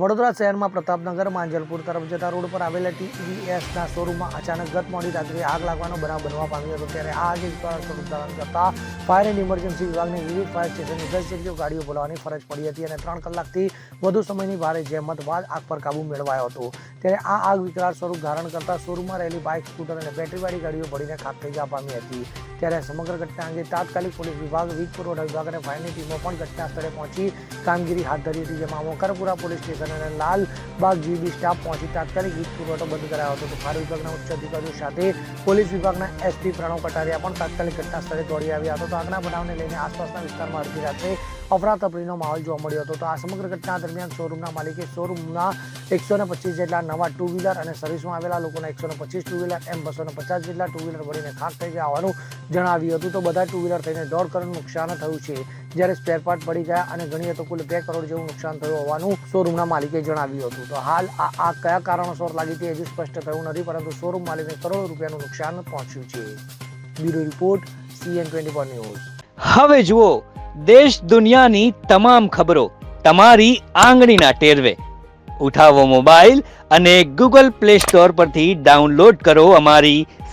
વડોદરા શહેરમાં પ્રતાપનગર, માંજલપુર તરફ જતા રોડ પર આવેલા ટીવીએસના શોરૂમમાં અચાનક ગત મોડી રાત્રે આગ લાગવાનો બનાવ બનવા પામ્યો હતો. ત્યારે આ આગે સ્વરૂપ ધારણ કરતા ફાયર એન્ડ ઇમરજન્સી વિભાગની વિવિધ ફાયર સ્ટેશનની દસ જેટલી ગાડીઓ બોલાવવાની ફરજ પડી હતી અને ત્રણ કલાકથી વધુ સમયની ભારે જહેમત બાદ આગ પર કાબુ મેળવાયો હતો. ત્યારે આ આગ વિકરાળ સ્વરૂપ ધારણ કરતા શોરૂમમાં રહેલી બાઇક, સ્કૂટર અને બેટરીવાળી ગાડીઓ બળીને ખાક થઈ જવા પામી હતી. ત્યારે સમગ્ર ઘટના અંગે તાત્કાલિક પોલીસ વિભાગ, વીજ પુરવઠા વિભાગ અને ફાયરની ટીમો પણ ઘટના સ્થળે પહોંચી કામગીરી હાથ ધરી હતી, જેમાં મોકરપુરા પોલીસ સ્ટેશન અને લાલબાગ જીબી સ્ટાફ પહોંચી તાત્કાલિક વીજ પુરવઠો બંધ કરાયો હતો. તો ફાયર વિભાગના ઉચ્ચ અધિકારીઓ સાથે પોલીસ વિભાગના એસપી પ્રણવ કટારિયા પણ તાત્કાલિક ઘટના સ્થળે દોડી આવ્યા હતા. તો આગના બનાવને લઈને આસપાસના વિસ્તારમાં અડધી રાત્રે અફરાતફરીનો માહોલ જોવા મળ્યો હતો. તો આ સમગ્ર ઘટના દરમિયાન શોરૂમના માલિકે શોરૂમના એકસો પચીસ જેટલા નવા ટુ વ્હીલર અને સર્વિસમાં આવેલા લોકોના એકસો પચીસ ટુ વ્હીલર એમ બસો પચાસ જેટલા ટુ વ્હીલર બળીને ખાક થઈ ગયા હોવાનું જણાવ્યું હતું. તો બધા ટુ વ્હીલર થઈને દોઢ કરોડ નુકસાન થયું છે. જ્યારે સ્પેર પાર્ટ પડી ગયા અને ગણીએ તો કુલ બે કરોડ જેવું નુકસાન થયું હોવાનું શોરૂમના માલિકે જણાવ્યું હતું. તો હાલ આ કયા કારણોસર લાગી તે હજુ સ્પષ્ટ થયું નથી, પરંતુ શોરૂમ માલિકને કરોડો રૂપિયાનું નુકસાન પહોંચ્યું છે. Bureau report CN twenty four news. હવે જુઓ, દેશ દુનિયાની તમામ ખબરો તમારી આંગળીના ટેરવે. ઉઠાવો મોબાઈલ અને ગૂગલ પ્લે સ્ટોર પરથી ડાઉનલોડ કરો અમારી